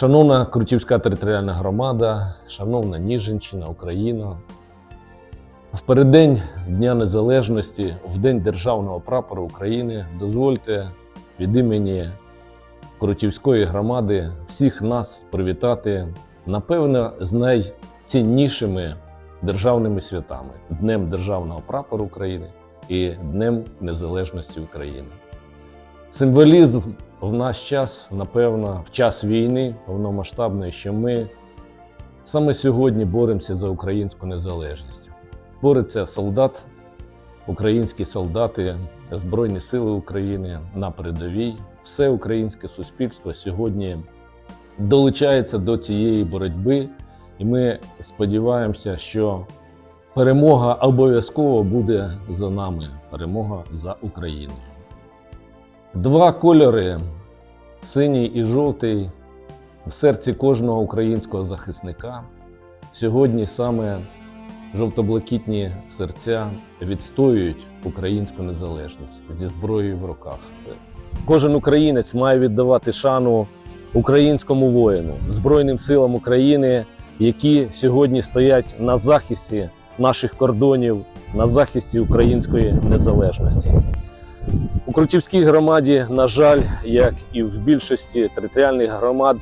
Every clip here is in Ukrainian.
Шановна Крутівська територіальна громада, шановна Ніжинщина, Україна. В переддень Дня Незалежності, в День Державного прапора України, дозвольте від імені Крутівської громади всіх нас привітати, напевно, з найціннішими державними святами Днем Державного прапора України і Днем Незалежності України. Символізм в наш час, напевно, в час війни повномасштабної, що ми саме сьогодні боремося за українську незалежність. Бореться солдат, українські солдати, Збройні Сили України на передовій. Все українське суспільство сьогодні долучається до цієї боротьби, і ми сподіваємося, що перемога обов'язково буде за нами. Перемога за Україну. Два кольори синій і жовтий в серці кожного українського захисника. Сьогодні саме жовто-блакитні серця відстоюють українську незалежність зі зброєю в руках. Кожен українець має віддавати шану українському воїну, Збройним силам України, які сьогодні стоять на захисті наших кордонів, на захисті української незалежності. У Крутівській громаді, на жаль, як і в більшості територіальних громад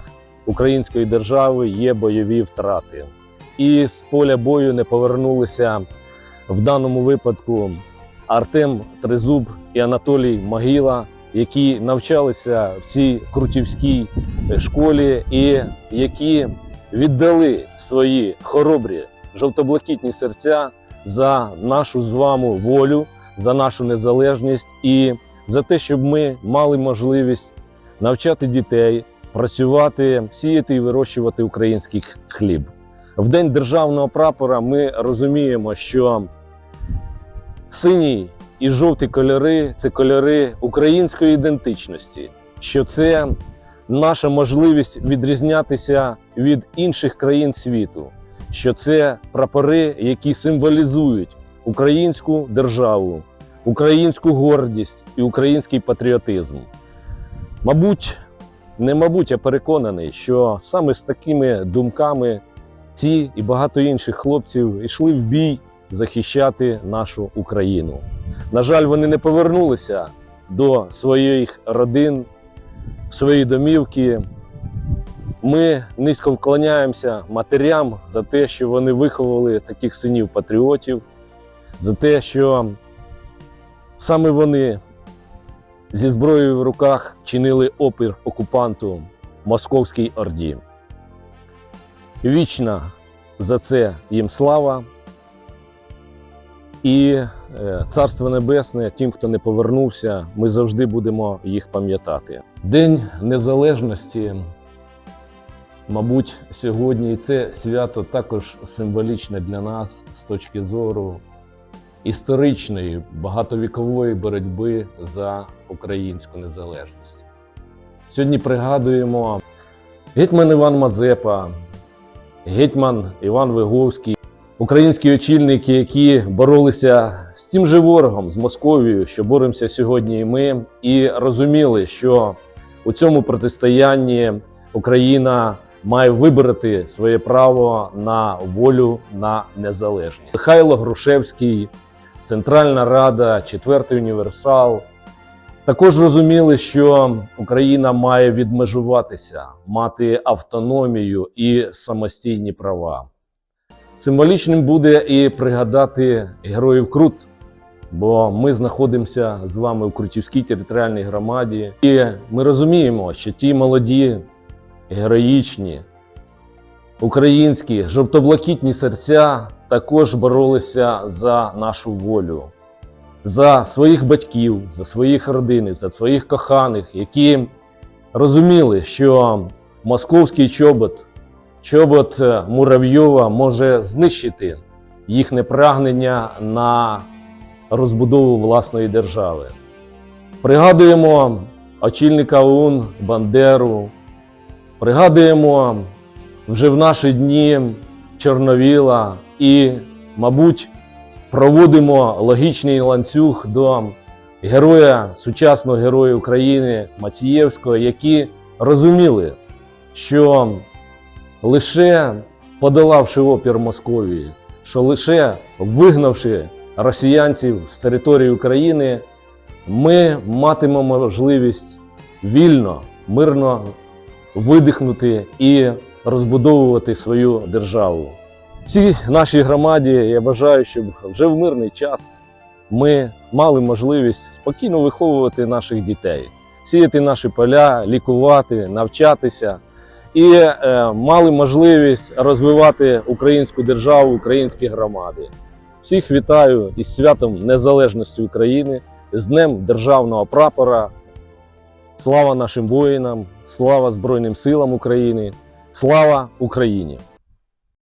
української держави, є бойові втрати. І з поля бою не повернулися в даному випадку Артем Трезуб і Анатолій Могила, які навчалися в цій крутівській школі, і які віддали свої хоробрі жовто-блакитні серця за нашу з вами волю, за нашу незалежність і за те, щоб ми мали можливість навчати дітей, працювати, сіяти і вирощувати український хліб. В день державного прапора ми розуміємо, що синій і жовті кольори це кольори української ідентичності, що це наша можливість відрізнятися від інших країн світу, що це прапори, які символізують українську державу, українську гордість і український патріотизм. Мабуть, не мабуть, я переконаний, що саме з такими думками ці і багато інших хлопців йшли в бій захищати нашу Україну. На жаль, вони не повернулися до своїх родин, в свої домівки. Ми низько вклоняємося матерям за те, що вони виховували таких синів-патріотів, за те, що саме вони зі зброєю в руках чинили опір окупанту Московській Орді. Вічна за це їм слава. І е, Царство Небесне, тим, хто не повернувся, ми завжди будемо їх пам'ятати. День Незалежності, мабуть, сьогодні і це свято також символічне для нас з точки зору історичної багатовікової боротьби за українську незалежність. Сьогодні пригадуємо гетьман Іван Мазепа, гетьман Іван Виговський, українські очільники, які боролися з тим же ворогом, з Московією, що боремося сьогодні і ми, і розуміли, що у цьому протистоянні Україна має вибрати своє право на волю на незалежність. Михайло Грушевський, Центральна Рада, Четвертий універсал. Також розуміли, що Україна має відмежуватися, мати автономію і самостійні права. Символічним буде і пригадати героїв Крут, бо ми знаходимося з вами у Крутівській територіальній громаді, і ми розуміємо, що ті молоді, героїчні, українські жовто-блакитні серця також боролися за нашу волю за своїх батьків, за своїх родин, за своїх коханих, які розуміли, що московський чобот, чобот е, Муравйова може знищити їхнє прагнення на розбудову власної держави. Пригадуємо очільника ОУН Бандеру, пригадуємо вже в наші дні Чорновіла і, мабуть, проводимо логічний ланцюг до героя, сучасного героя України Мацієвського, які розуміли, що лише подолавши опір Московії, що лише вигнавши росіянців з території України, ми матимемо можливість вільно, мирно видихнути і розбудовувати свою державу. Всій нашій громаді я бажаю, щоб вже в мирний час ми мали можливість спокійно виховувати наших дітей, сіяти наші поля, лікувати, навчатися і е, мали можливість розвивати українську державу, українські громади. Всіх вітаю із святом Незалежності України, з Днем Державного прапора. Слава нашим воїнам, слава Збройним силам України, слава Україні!